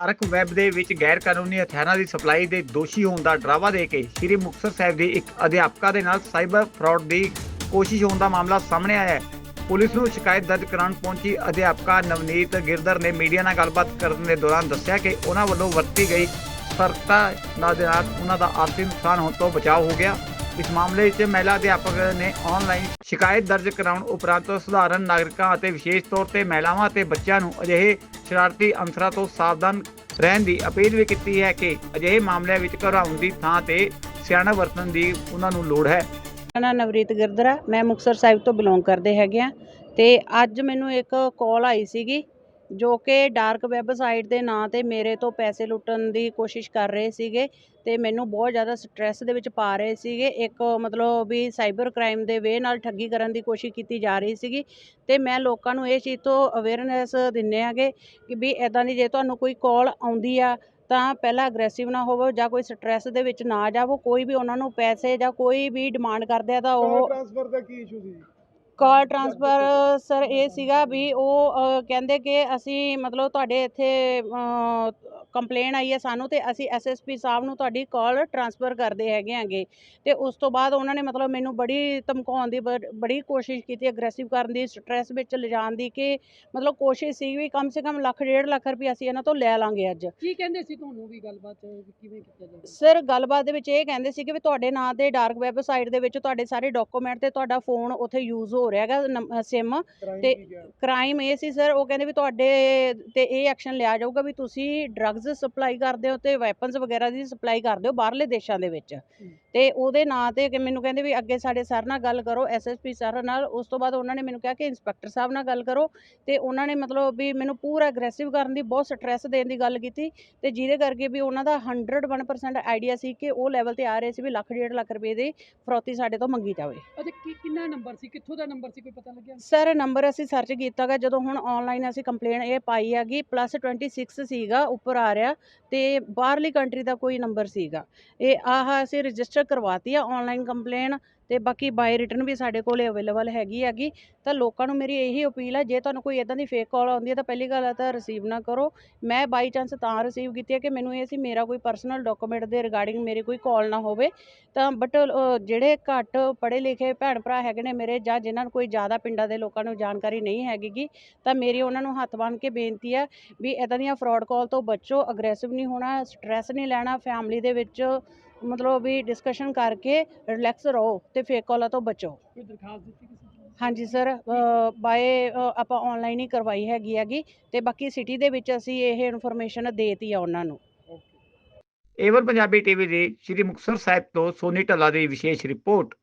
ਅਰਕ web ਦੇ ਵਿੱਚ ਗੈਰ ਕਾਨੂੰਨੀ ਹਥਿਆਰਾਂ ਦੀ ਸਪਲਾਈ ਦੇ ਦੋਸ਼ੀ ਹੋਣ ਦਾ ਡਰਾਵਾ ਦੇ ਕੇ ਸ੍ਰੀ ਮੁਕਤਸਰ ਸਾਹਿਬ ਦੀ ਇੱਕ ਅਧਿਆਪਕਾ ਦੇ ਨਾਲ ਸਾਈਬਰ ਫਰਾਡ ਦੀ ਕੋਸ਼ਿਸ਼ ਹੋਣ ਦਾ ਮਾਮਲਾ ਸਾਹਮਣੇ ਆਇਆ ਹੈ। ਪੁਲਿਸ ਨੂੰ ਸ਼ਿਕਾਇਤ ਦਰਜ ਕਰਾਉਣ ਪਹੁੰਚੀ ਅਧਿਆਪਕਾ ਨਵਨੀਤ ਗਿਰਦਰ ਨੇ ਮੀਡੀਆ ਨਾਲ ਗੱਲਬਾਤ ਕਰਨ ਦੇ ਦੌਰਾਨ ਦੱਸਿਆ ਕਿ ਉਹਨਾਂ ਵੱਲੋਂ ਵਰਤੀ ਗਈ ਸਤਰਕਤਾ ਨਾਲ ਦੇ ਨਾਲ ਉਹਨਾਂ ਦਾ ਆਰਥਿਕ ਨੁਕਸਾਨ ਹੋਣ ਤੋਂ ਬਚਾਅ ਹੋ ਗਿਆ। ਇਸ ਮਾਮਲੇ ਵਿੱਚ ਮਹਿਲਾ ਅਧਿਆਪਕ ਨੇ ਆਨਲਾਈਨ ਸ਼ਿਕਾਇਤ ਦਰਜ ਕਰਾਉਣ ਉਪਰੰਤ ਸਧਾਰਨ ਨਾਗਰਿਕਾਂ ਅਤੇ ਵਿਸ਼ੇਸ਼ ਤੌਰ ਤੇ ਮਹਿਲਾਵਾਂ ਅਤੇ ਬੱਚਿਆਂ ਨੂੰ ਅਜਿਹੇ ਸ਼ਰਾਰਤੀ ਅੰਸਰਾਂ ਤੋਂ ਸਾਵਧਾਨ ਰਹਿਣ ਦੀ ਅਪੀਲ ਵੀ ਕੀਤੀ ਹੈ ਕਿ ਅਜਿਹੇ ਮਾਮਲਿਆਂ ਵਿੱਚ ਘਰਾਉਣ ਦੀ ਥਾਂ ਤੇ ਸਿਆਣਾ ਵਰਤਣ ਦੀ ਉਹਨਾਂ ਨੂੰ ਲੋੜ ਹੈ। ਮੇਰਾ ਨਾਮ ਨਵਰੀਤ ਗਿਰਦਰਾ ਮੈਂ ਮੁਕਤਸਰ ਸਾਹਿਬ ਤੋਂ ਬਿਲੋਂਗ ਕਰਦੇ ਹੈਗੇ ਆ ਤੇ ਅੱਜ ਮੈਨੂੰ ਇੱਕ ਕਾਲ ਆਈ ਸੀਗੀ ਜੋ ਕਿ ਡਾਰਕ ਵੈਬਸਾਈਟ ਦੇ ਨਾਂ ਤੇ ਮੇਰੇ ਤੋਂ ਪੈਸੇ ਲੁੱਟਣ ਦੀ ਕੋਸ਼ਿਸ਼ ਕਰ ਰਹੇ ਸੀਗੇ ਤੇ ਮੈਨੂੰ ਬਹੁਤ ਜ਼ਿਆਦਾ ਸਟ੍ਰੈਸ ਦੇ ਵਿੱਚ ਪਾ ਰਹੇ ਸੀਗੇ। ਇੱਕ ਮਤਲਬ ਵੀ ਸਾਈਬਰ ਕ੍ਰਾਈਮ ਦੇ ਵੇ ਨਾਲ ਠੱਗੀ ਕਰਨ ਦੀ ਕੋਸ਼ਿਸ਼ ਕੀਤੀ ਜਾ ਰਹੀ ਸੀਗੀ ਤੇ ਮੈਂ ਲੋਕਾਂ ਨੂੰ ਇਹ ਚੀਜ਼ ਤੋਂ ਅਵੇਅਰਨੈਸ ਦਿੰਨੇ ਆਗੇ ਕਿ ਵੀ ਇਦਾਂ ਦੀ ਜੇ ਤੁਹਾਨੂੰ ਕੋਈ ਕਾਲ ਆਉਂਦੀ ਆ ਤਾਂ ਪਹਿਲਾਂ ਅਗਰੈਸਿਵ ਨਾ ਹੋਵੋ ਜਾਂ ਕੋਈ ਸਟ੍ਰੈਸ ਦੇ ਵਿੱਚ ਨਾ ਜਾਵੋ ਕੋਈ ਵੀ ਉਹਨਾਂ ਨੂੰ ਪੈਸੇ ਜਾਂ ਕੋਈ ਵੀ ਡਿਮਾਂਡ ਕਰਦੇ ਆ ਤਾਂ ਉਹ ਟ੍ਰਾਂਸਫਰ ਦਾ ਕੀ ਇਸ਼ੂ ਸੀ? ਕਾਲ ਟ੍ਰਾਂਸਫਰ ਸਰ ਇਹ ਸੀਗਾ ਵੀ ਉਹ ਅ, ਕਹਿੰਦੇ ਕਿ ਅਸੀਂ ਮਤਲਬ ਤੁਹਾਡੇ ਇੱਥੇ ਕੰਪਲੇਨ ਆਈ ਹੈ ਸਾਨੂੰ ਤੇ ਅਸੀਂ ਐਸਐਸਪੀ ਸਾਹਿਬ ਨੂੰ ਤੁਹਾਡੀ ਕਾਲ ਟ੍ਰਾਂਸਫਰ ਕਰਦੇ ਹੈਗੇ ਆਂਗੇ ਤੇ ਉਸ ਤੋਂ ਬਾਅਦ ਉਹਨਾਂ ਨੇ ਮਤਲਬ ਮੈਨੂੰ ਬੜੀ ਧਮਕਾਉਣ ਦੀ ਬੜ- ਬੜੀ ਕੋਸ਼ਿਸ਼ ਕੀਤੀ ਅਗਰੈਸਿਵ ਕਰਨ ਦੀ ਸਟ੍ਰੈਸ ਵਿੱਚ ਲਿਜਾਣ ਦੀ ਕਿ ਮਤਲਬ ਕੋਸ਼ਿਸ਼ ਸੀ ਵੀ ਕਮ ਸੇ ਕਮ ਲੱਖ ਡੇਢ ਲੱਖ ਰੁਪਏ ਅਸੀਂ ਇਹਨਾਂ ਤੋਂ ਲੈ ਲਾਂਗੇ ਅੱਜ। ਕੀ ਕਹਿੰਦੇ ਸੀ ਤੁਹਾਨੂੰ ਵੀ ਗੱਲਬਾਤ ਵੀ ਕਿਵੇਂ ਕੀਤਾ ਜਾਵੇ? ਸਰ ਗੱਲਬਾਤ ਦੇ ਵਿੱਚ ਇਹ ਕਹਿੰਦੇ ਸੀ ਕਿ ਵੀ ਤੁਹਾਡੇ ਨਾਂ ਤੇ ਡਾਰਕ ਵੈਬਸਾਈਟ ਦੇ ਵਿੱਚ ਤੁਹਾਡੇ ਸਾਰੇ ਡਾਕੂਮੈਂਟ ਤੇ ਤੁਹਾਡਾ ਫੋਨ ਉੱਥੇ ਯੂਜ਼ ਹੋ ਰਿਹਾ ਹੈਗਾ ਸਿਮ ਤੇ ਕ੍ਰਾਈਮ ਇਹ ਸੀ ਸਰ ਉਹ ਕਹਿੰਦੇ ਵੀ ਤੁਹਾਡੇ ਤੇ ਇਹ ਐਕਸ਼ਨ ਲਿਆ ਜਾਊਗਾ ਵੀ ਤੁਸੀਂ ਡਰੱਗਸ ਸਪਲਾਈ ਕਰਦੇ ਹੋ ਤੇ ਵੈਪਨਸ ਵਗੈਰਾ ਦੀ ਸਪਲਾਈ ਕਰਦੇ ਹੋ ਬਾਹਰਲੇ ਦੇਸ਼ਾਂ ਦੇ ਵਿੱਚ। ਤੇ ਉਹਦੇ ਨਾਂ ਤੇ ਕਿ ਮੈਨੂੰ ਕਹਿੰਦੇ ਵੀ ਅੱਗੇ ਸਾਡੇ ਸਰ ਨਾਲ ਗੱਲ ਕਰੋ ਐਸਐਸਪੀ ਸਰ ਨਾਲ ਉਸ ਤੋਂ ਬਾਅਦ ਉਹਨਾਂ ਨੇ ਮੈਨੂੰ ਕਿਹਾ ਕਿ ਇੰਸਪੈਕਟਰ ਸਾਹਿਬ ਨਾਲ ਗੱਲ ਕਰੋ ਤੇ ਉਹਨਾਂ ਨੇ ਮਤਲਬ ਵੀ ਮੈਨੂੰ ਪੂਰਾ ਅਗਰੈਸਿਵ ਕਰਨ ਦੀ ਬਹੁਤ ਸਟ੍ਰੈਸ ਦੇਣ ਦੀ ਗੱਲ ਕੀਤੀ ਤੇ ਜਿਹਦੇ ਕਰਕੇ ਵੀ ਉਹਨਾਂ ਦਾ 101% ਆਈਡੀਆ ਸੀ ਕਿ ਉਹ ਲੈਵਲ ਤੇ ਆ ਰਹੇ ਸੀ ਵੀ ਲੱਖ ਡੇਢ ਲੱਖ ਰੁਪਏ ਦੀ ਫਰੌਤੀ ਸਾਡੇ ਤੋਂ ਮੰਗੀ ਜਾਵੇ। ਅੱਛਾ ਕਿੰਨਾ ਨੰਬਰ ਸੀ? ਕਿੱਥੋਂ ਦਾ ਨੰਬਰ ਸੀ, ਕੋਈ ਪਤਾ ਲੱਗਿਆ? ਸਰ ਨੰਬਰ ਅਸੀਂ ਸਰਚ ਕੀਤਾ ਗਾ ਜਦੋਂ ਹੁਣ ਆਨਲਾਈਨ ਅਸੀਂ ਕੰਪਲੇਨ ਇਹ ਪਾਈ ਹੈਗੀ ਪਲੱਸ 26 ਸੀਗਾ, ਉੱਪਰ ਆ ਰਿਹਾ, ਤੇ ਬਾਹਰਲੀ ਕੰਟਰੀ ਦਾ ਕੋਈ ਨੰਬਰ ਸੀਗਾ। ਇਹ ਆਹ ਅਸੀਂ ਰਜਿਸਟਰ ਕਰਵਾਤੀ ਆ ਆਨਲਾਈਨ ਕੰਪਲੇਨ ਤੇ ਬਾਕੀ ਬਾਏ ਰਿਟਰਨ ਵੀ ਸਾਡੇ ਕੋਲੇ ਅਵੇਲੇਬਲ ਹੈਗੀ ਹੈਗੀ, ਤਾਂ ਲੋਕਾਂ ਨੂੰ ਮੇਰੀ ਇਹੀ ਅਪੀਲ ਹੈ, ਜੇ ਤੁਹਾਨੂੰ ਕੋਈ ਇਦਾਂ ਦੀ ਫੇਕ ਕਾਲ ਆਉਂਦੀ ਹੈ ਤਾਂ ਪਹਿਲੀ ਗੱਲ ਤਾਂ ਰਿਸੀਵ ਨਾ ਕਰੋ। ਮੈਂ ਬਾਈ ਚਾਂਸ ਤਾਂ ਰਿਸੀਵ ਕੀਤੀ ਹੈ ਕਿ ਮੈਨੂੰ ਇਹ ਸੀ ਮੇਰਾ ਕੋਈ ਪਰਸਨਲ ਡਾਕੂਮੈਂਟ ਦੇ ਰਿਗਾਰਡਿੰਗ ਮੇਰੀ ਕੋਈ ਕਾਲ ਨਾ ਹੋਵੇ। ਤਾਂ ਬਟ ਜਿਹੜੇ ਘੱਟ ਪੜ੍ਹੇ ਲਿਖੇ ਭੈਣ ਭਰਾ ਹੈਗੇ ਨੇ ਮੇਰੇ ਜਾਂ ਜਿਨ੍ਹਾਂ ਨੂੰ ਕੋਈ ਜ਼ਿਆਦਾ ਪਿੰਡਾਂ ਦੇ ਲੋਕਾਂ ਨੂੰ ਜਾਣਕਾਰੀ ਨਹੀਂ ਹੈਗੀਗੀ, ਤਾਂ ਮੇਰੀ ਉਹਨਾਂ ਨੂੰ ਹੱਥ ਬੰਨ੍ਹ ਕੇ ਬੇਨਤੀ ਹੈ ਵੀ ਇਦਾਂ ਦੀਆਂ ਫਰਾਡ ਕਾਲ ਤੋਂ ਬਚੋ ਅਗਰੈਸਿਵ ਨਹੀਂ ਹੋਣਾ ਸਟ੍ਰੈਸ ਨਹੀਂ ਲੈਣਾ ਫੈਮਿਲੀ ਦੇ ਵਿੱਚ ਮਤਲਬ ਵੀ ਡਿਸਕਸ਼ਨ ਕਰਕੇ ਰਿਲੈਕਸ ਰਹੋ ਤੇ ਫੇਕ ਕਾਲਾਂ ਤੋਂ ਬਚੋ। ਕੋਈ ਦਰਖਾਸਤ ਦਿੱਤੀ ਕਿਸੇ ਨੂੰ ਹਾਂਜੀ ਸਰ ਬਾਏ ਆਪਾਂ ਆਨਲਾਈਨ ਹੀ ਕਰਵਾਈ ਹੈਗੀ ਹੈਗੀ ਤੇ ਬਾਕੀ ਸਿਟੀ ਦੇ ਵਿੱਚ ਅਸੀਂ ਇਹ ਇਨਫੋਰਮੇਸ਼ਨ ਦੇਤੀ ਆ ਉਹਨਾਂ ਨੂੰ। ਏਵਨ ਪੰਜਾਬੀ ਟੀਵੀ ਦੀ ਸ੍ਰੀ ਮੁਕਤਸਰ ਸਾਹਿਬ ਤੋਂ ਸੋਨੀ ਢੱਲਾ ਦੀ ਵਿਸ਼ੇਸ਼ ਰਿਪੋਰਟ।